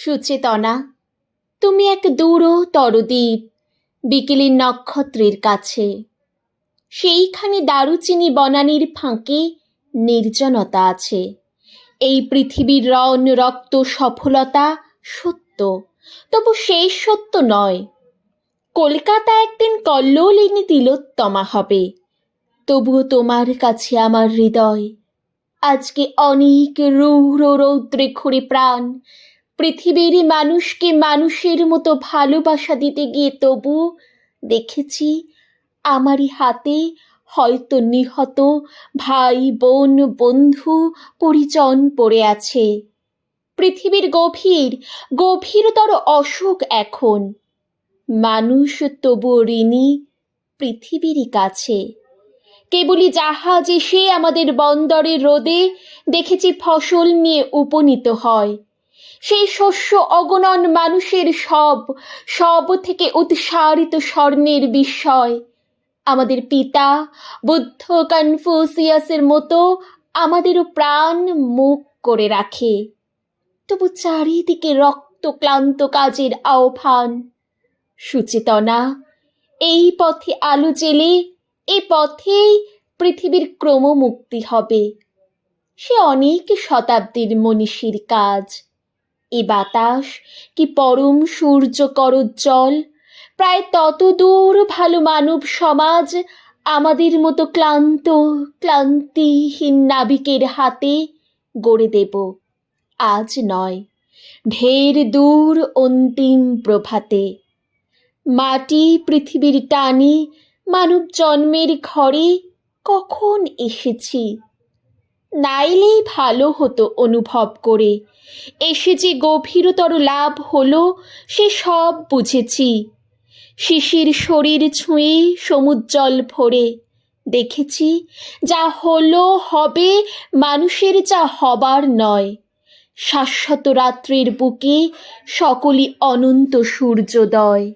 সুচেতনা, তুমি এক দূর তরদ্বীপ বিকেলের নক্ষত্রের কাছে। সেইখানে দারুচিনি বনানীর ফাঁকে নির্জনতা আছে। এই পৃথিবীর রণ, রক্ত, সফলতা সত্য, তবু সেই সত্য নয়। কলকাতা একদিন কল্লোলিনী তিলোত্তমা হবে। তবুও তোমার কাছে আমার হৃদয়। আজকে অনেক রৌর রৌদ্রে খুঁড়ে প্রাণ পৃথিবীর মানুষকে মানুষের মতো ভালোবাসা দিতে গিয়ে তবু দেখেছি আমারই হাতে হয়তো নিহত ভাই, বোন, বন্ধু, পরিজন পড়ে আছে। পৃথিবীর গভীর, গভীরতর অসুখ এখন। মানুষ তবুও ঋণী পৃথিবীরই কাছে। কেবলই জাহাজ এসে আমাদের বন্দরের রোদে দেখেছি ফসল নিয়ে উপনীত হয়। সেই শস্য অগণন মানুষের সব সব থেকে উৎসারিত স্বর্ণের বিস্ময়। আমাদের পিতা বুদ্ধ কনফুসিয়াসের মতো আমাদেরও প্রাণ মুখ করে রাখে। তবু চারিদিকে রক্ত ক্লান্ত কাজের আহ্বান। সুচেতনা, এই পথে আলো জেলে, এ পথেই পৃথিবীর ক্রমমুক্তি হবে। সে অনেক শতাব্দীর মনীষীর কাজ। এ বাতাস কি পরম সূর্য করজ্জ্বল প্রায় তত দূর ভালো মানব সমাজ আমাদের মতো ক্লান্ত, ক্লান্তিহীন নাবিকের হাতে গড়ে দেব। আজ নয়, ঢের দূর অন্তিম প্রভাতে। মাটি পৃথিবীর টানে মানব জন্মের ঘরে কখন এসেছি? নাইলেই ভালো হতো অনুভব করে। এসে যে গভীরতর লাভ হলো, সে সব বুঝেছি। শিশির শরীর ছুঁয়ে সমুজ্জ্বল ভরে দেখেছি, যা হলো হবে মানুষের যা হবার নয়। শাশ্বত রাত্রির বুকে সকলই অনন্ত সূর্যোদয়।